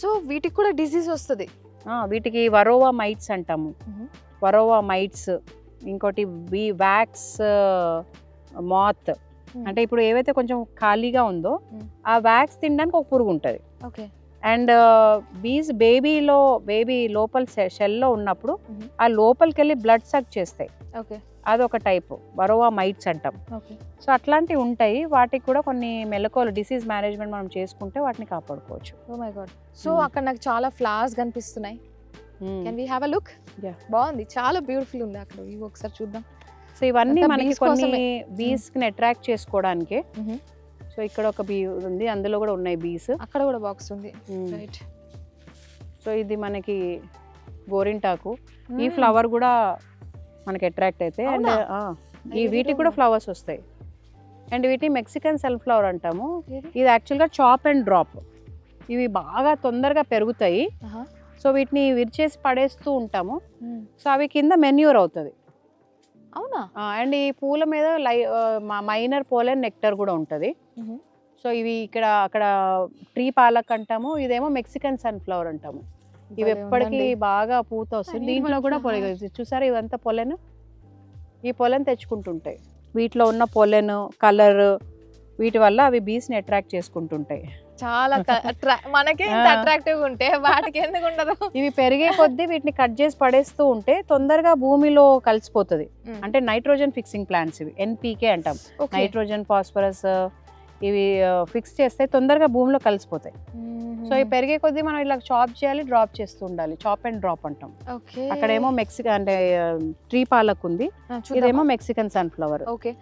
So వీటికి కూడా disease వస్తుంది. వీటికి వరోవా మైట్స్ అంటాము. వరోవా మైట్స్ ఇంకోటి బీ వ్యాక్స్ మాత్ అంటే ఇప్పుడు ఏవైతే కొంచెం ఖాళీగా ఉందో. ఆ వ్యాక్స్ తినడానికి ఒక పురుగు ఉంటుంది. ఓకే. అండ్ బీస్ బేబీలో బేబీ లోపల షెల్లో ఉన్నప్పుడు. ఆ లోపలికి వెళ్ళి బ్లడ్ సక్ చేస్తాయి. ఓకే. అదొక టైప్. వరోవా మైట్స్ అంటాం. ఓకే. సో అట్లాంటివి ఉంటాయి. వాటికి కూడా కొన్ని మెలకువలు డిసీజ్ మేనేజ్మెంట్ మనం చేసుకుంటే వాటిని కాపాడుకోవచ్చు. Oh my god. సో. అక్కడ నాకు చాలా ఫ్లవర్స్ కనిపిస్తున్నాయి. Can we have a look. బాగుంది. చాలా బ్యూటిఫుల్ ఉంది అక్కడ. ఇవి ఒకసారి చూద్దాం. సో ఇవన్నీ మనకి కొన్ని. బీస్ని అట్రాక్ట్ చేసుకోవడానికి. సో ఇక్కడ ఒక బీ ఉంది అందులో కూడా ఉన్నాయి బీస్. అక్కడ కూడా బాక్స్ ఉంది. రైట్ సో ఇది మనకి గోరింటాకు. ఈ ఫ్లవర్ కూడా మనకి అట్రాక్ట్ అయితే అండ్? ఈ వీటికి కూడా ఫ్లవర్స్ వస్తాయి. అండ్ వీటిని మెక్సికన్ సెల్ ఫ్లవర్ అంటాము. ఇది యాక్చువల్గా చాప్ అండ్ డ్రాప్ ఇవి బాగా తొందరగా పెరుగుతాయి. సో వీటిని విరిచేసి పడేస్తూ ఉంటాము. సో అవి కింద మెన్యూర్ అవుతుంది. అవునా? అండ్ ఈ పూల మీద లై మైనర్ పోలెన్ నెక్టర్ కూడా ఉంటుంది. సో ఇవి ఇక్కడ అక్కడ ట్రీ పాలక్ అంటాము ఇదేమో మెక్సికన్ సన్ఫ్లవర్ అంటాము. ఇవి ఎప్పటికీ. బాగా పూత వస్తుంది దీంట్లో కూడా flower. పొలె చూసారా ఇవంతా పొలెన్? ఈ పొలెన్ తెచ్చుకుంటుంటాయి. వీటిలో ఉన్న పొలెన్ కలర్ వీటి వల్ల అవి బీస్ని అట్రాక్ట్ చేసుకుంటుంటాయి. చాలా మనకే. అట్రాక్టివ్ ఉంటే వాటికి ఎందుకు ఉండదు ఇవి పెరిగే కొద్దీ వీటిని కట్ చేసి పడేస్తూ ఉంటే తొందరగా భూమిలో కలిసిపోతుంది. అంటే నైట్రోజన్ ఫిక్సింగ్ ప్లాంట్స్ ఇవి ఎన్పీకే అంటాం. నైట్రోజన్ ఫాస్ఫరస్ ఇవి ఫిక్స్ చేస్తే తొందరగా భూమిలో కలిసిపోతాయి సో ఇవి. పెరిగే కొద్దీ మనం ఇలా చాప్ చేయాలి డ్రాప్ చేస్తూ ఉండాలి చాప్ అండ్ డ్రాప్ అంటాం అక్కడేమో మెక్సికన్ అంటే ట్రీ పాలక్ ఉంది? ఇదేమో మెక్సికన్ సన్ఫ్లవర్ ఓకే